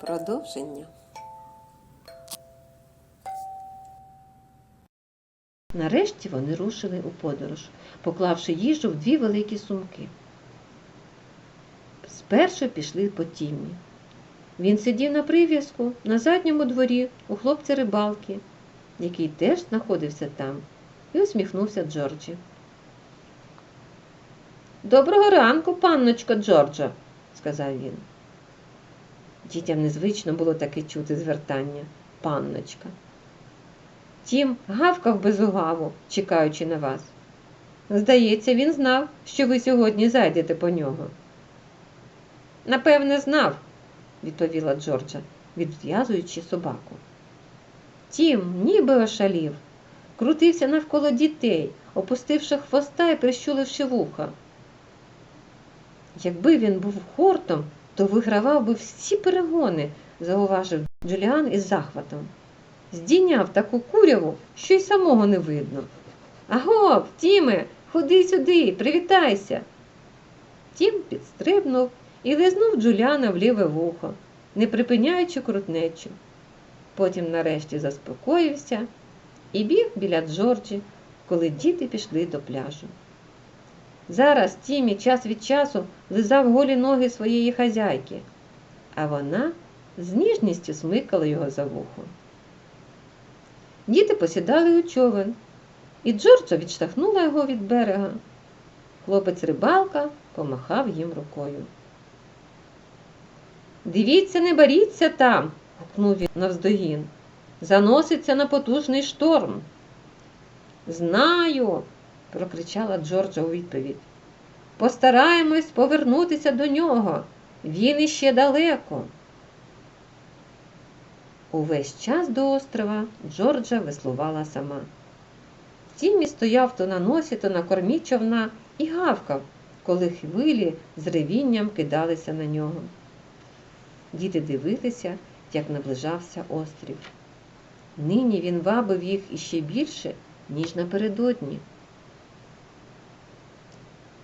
Продовження. Нарешті вони рушили у подорож, поклавши їжу в дві великі сумки. Спершу пішли по тімі. Він сидів на прив'язку на задньому дворі у хлопця рибалки, який теж знаходився там, і усміхнувся Джорджі. Доброго ранку, панночко Джорджа, сказав він. Дітям незвично було таке чути звертання панночка. Тім гавкав без угаву, чекаючи на вас. Здається, він знав, що ви сьогодні зайдете по нього. Напевне, знав, відповіла Джорджа, відв'язуючи собаку. Тім ніби ошалів, крутився навколо дітей, опустивши хвоста і прищуливши вуха. Якби він був хортом, то вигравав би всі перегони, зауважив Джуліан із захватом. Здійняв таку куряву, що й самого не видно. Агов, Тіме, ходи сюди, привітайся. Тім підстрибнув і лизнув Джуліана в ліве вухо, не припиняючи крутнечу. Потім нарешті заспокоївся і біг біля Джорджі, коли діти пішли до пляжу. Зараз Тімі час від часу лизав голі ноги своєї хазяйки, а вона з ніжністю смикала його за вухо. Діти посідали у човен, і Джорджа відштовхнула його від берега. Хлопець рибалка помахав їм рукою. Дивіться, не боріться там, гукнув він навздогін. Заноситься на потужний шторм. Знаю, прокричала Джорджа у відповідь. Постараємось повернутися до нього. Він іще далеко. Увесь час до острова Джорджа веслувала сама. Тіммі стояв то на носі, то на кормі човна і гавкав, коли хвилі з ревінням кидалися на нього. Діти дивилися, як наближався острів. Нині він вабив їх іще більше, ніж напередодні.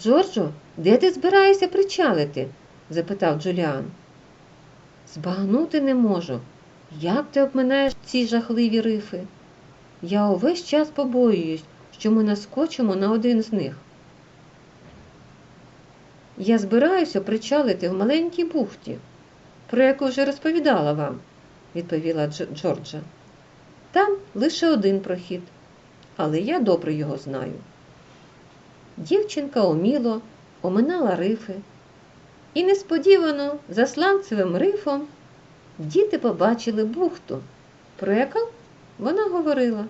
Джорджо, де ти збираєшся причалити? запитав Джуліан. Збагнути не можу. Як ти обминаєш ці жахливі рифи? Я увесь час побоююсь, що ми наскочимо на один з них. Я збираюся причалити в маленькій бухті, про яку вже розповідала вам, відповіла Джорджа. Там лише один прохід, але я добре його знаю. Дівчинка уміло оминала рифи, і несподівано за сланцевим рифом діти побачили бухту, про яку вона говорила.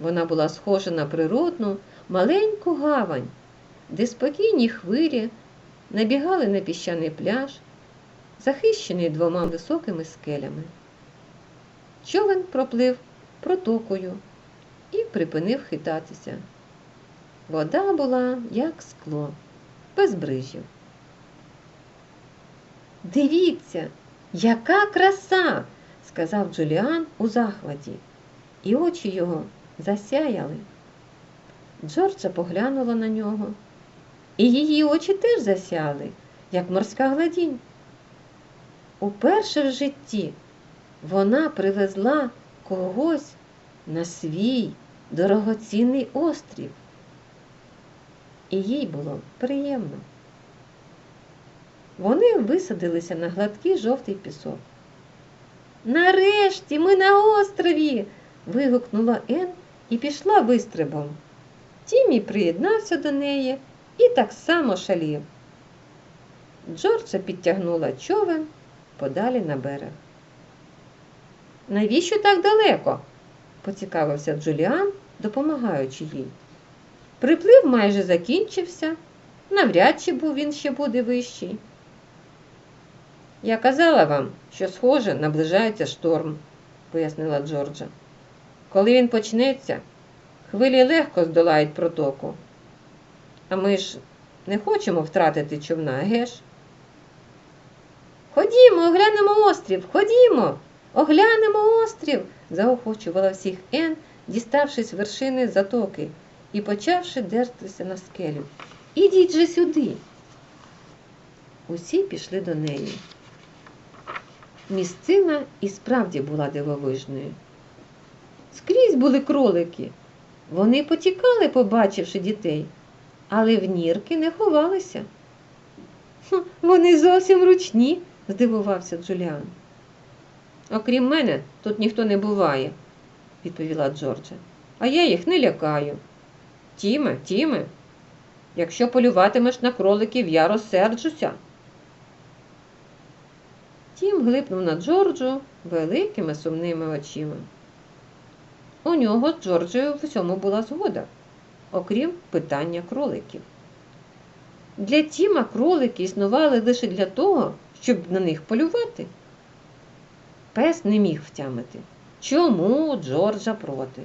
Вона була схожа на природну маленьку гавань, де спокійні хвилі набігали на піщаний пляж, захищений двома високими скелями. Човен проплив протокою і припинив хитатися. Вода була як скло, без брижів. Дивіться, яка краса! сказав Джуліан у захваті, і очі його засяяли. Джорджа поглянула на нього, і її очі теж засяли, як морська гладінь. Уперше в житті вона привезла когось на свій дорогоцінний острів. І їй було приємно. Вони висадилися на гладкий жовтий пісок. Нарешті ми на острові. вигукнула Ен і пішла вистрибом. Тімі приєднався до неї і так само шалів. Джорджа підтягнула човен подалі на берег. Навіщо так далеко? поцікавився Джуліан, допомагаючи їй. Приплив майже закінчився, навряд чи був він ще буде вищий. Я казала вам, що, схоже, наближається шторм, пояснила Джорджа. Коли він почнеться, хвилі легко здолають протоку. А ми ж не хочемо втратити човна, геш? Ходімо, оглянемо острів, ходімо, оглянемо острів, заохочувала всіх Ен, діставшись вершини затоки і почавши дертися на скелю. Ідіть же сюди. Усі пішли до неї. місцина і справді була дивовижною. Скрізь були кролики. Вони потікали, побачивши дітей, але в нірки не ховалися. Вони зовсім ручні, здивувався Джуліан. Окрім мене, тут ніхто не буває, відповіла Джорджа. А я їх не лякаю. Тіме, Тіме, якщо полюватимеш на кроликів, я розсерджуся. Тім глипнув на Джорджу великими сумними очима. У нього з Джорджею в усьому була згода, окрім питання кроликів. Для Тіма кролики існували лише для того, щоб на них полювати. Пес не міг втямити, чому Джорджа проти.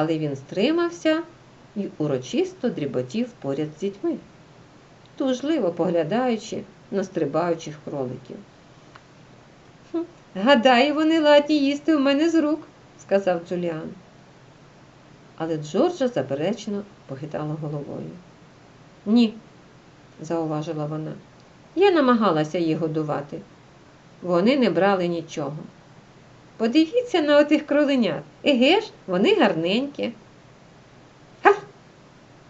Але він стримався і урочисто дріботів поряд з дітьми, тужливо поглядаючи на стрибаючих кроликів. «Хм, Гадаю, вони ладні їсти в мене з рук, сказав Джуліан. Але Джорджа заперечно похитала головою. Ні, зауважила вона. Я намагалася їх годувати. Вони не брали нічого. Подивіться на отих кроленят. Еге ж, вони гарненькі. Гаф!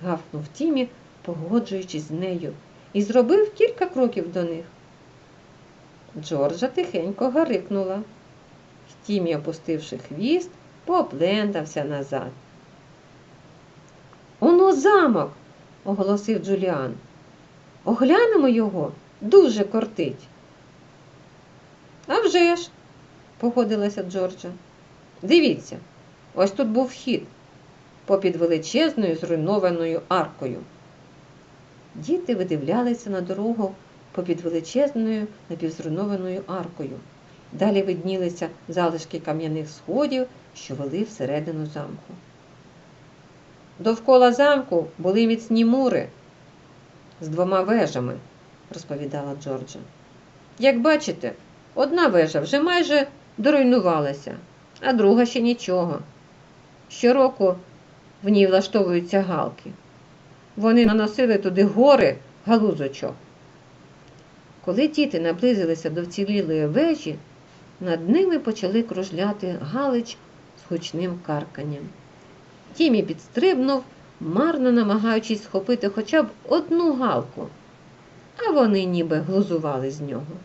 гавкнув Тімі, погоджуючись з нею, і зробив кілька кроків до них. Джорджа тихенько гарикнула. Тімі, опустивши хвіст, поплентався назад. Оно замок, оголосив Джуліан. Оглянемо його дуже кортить. «А вже ж!» – погодилася Джорджа. Дивіться, ось тут був вхід попід величезною зруйнованою аркою. Діти видивлялися на дорогу попід величезною напівзруйнованою аркою. Далі виднілися залишки кам'яних сходів, що вели всередину замку. Довкола замку були міцні мури з двома вежами, розповідала Джорджа. Як бачите, одна вежа вже майже доруйнувалася, а друга ще нічого. Щороку в ній влаштовуються галки. Вони наносили туди гори галузочок. Коли діти наблизилися до вцілілої вежі, над ними почали кружляти галич з гучним карканням. Тімі підстрибнув, марно намагаючись схопити хоча б одну галку, а вони ніби глузували з нього.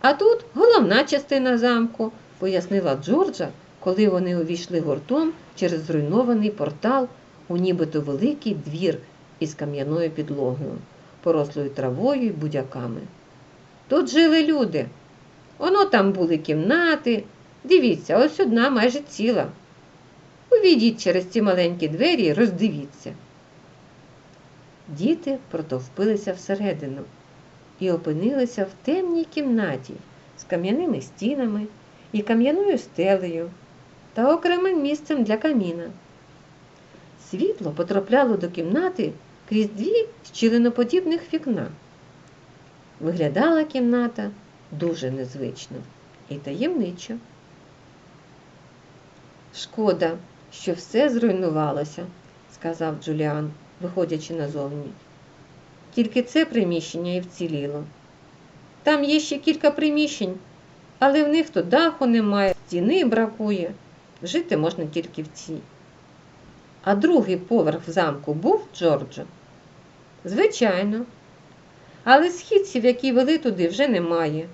А тут головна частина замку, пояснила Джорджа, коли вони увійшли гуртом через зруйнований портал у нібито великий двір із кам'яною підлогою, порослою травою й будяками. Тут жили люди. Воно там були кімнати. Дивіться, ось одна майже ціла. Увійдіть через ці маленькі двері і роздивіться. Діти протовпилися всередину і опинилися в темній кімнаті з кам'яними стінами і кам'яною стелею та окремим місцем для каміна. Світло потрапляло до кімнати крізь дві щілиноподібних вікна. Виглядала кімната дуже незвично і таємничо. Шкода, що все зруйнувалося, сказав Джуліан, виходячи назовні. Тільки це приміщення і вціліло. Там є ще кілька приміщень, але в них то даху немає, стіни бракує. Жити можна тільки в цій. А другий поверх в замку був Джорджо? Звичайно. Але східців, які вели туди, вже немає.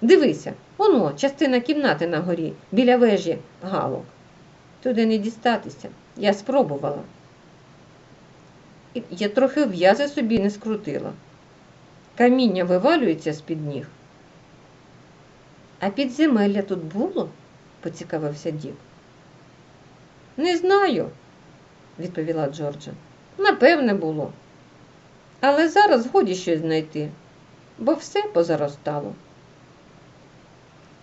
Дивися, воно, частина кімнати на горі, біля вежі галок. Туди не дістатися. Я спробувала. Я трохи в'язи собі не скрутила. Каміння вивалюється з-під ніг. А підземелля тут було? поцікавився Дік. Не знаю, відповіла Джорджа. Напевне, було. Але зараз годі щось знайти, бо все позаростало.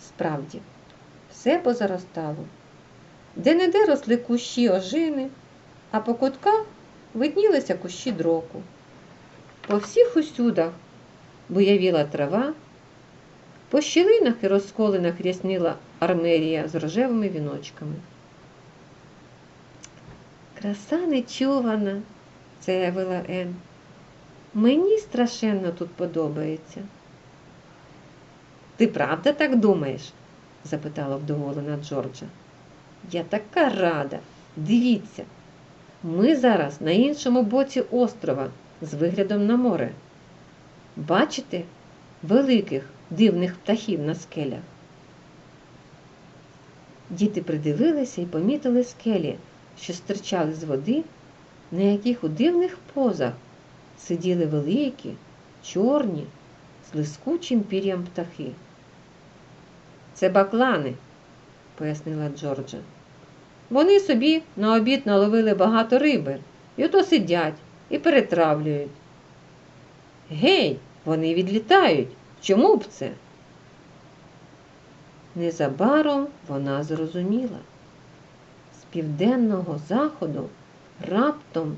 Справді, все позаростало. Де-не-де росли кущі ожини, а по кутках виднілися кущі дроку. По всіх усюдах буявіла трава, по щілинах і розколинах рясніла армерія з рожевими віночками. Краса нечувана, заявила Ен. Мені страшенно тут подобається. Ти правда так думаєш? запитала вдоволена Джорджа. Я така рада. Дивіться, ми зараз на іншому боці острова з виглядом на море. Бачите великих дивних птахів на скелях? Діти придивилися і помітили скелі, що стирчали з води, на яких у дивних позах сиділи великі, чорні, з лискучим пір'ям птахи. Це баклани, пояснила Джорджа. Вони собі на обід наловили багато риби, і ото сидять і перетравлюють. Гей, вони відлітають. Чому б це? Незабаром вона зрозуміла. З південного заходу раптом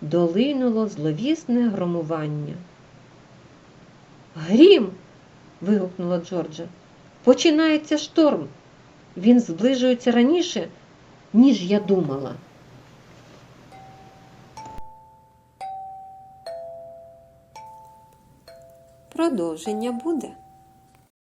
долинуло зловісне громування. Грім. вигукнула Джорджа. Починається шторм. Він зближується раніше, ніж я думала. Продовження буде.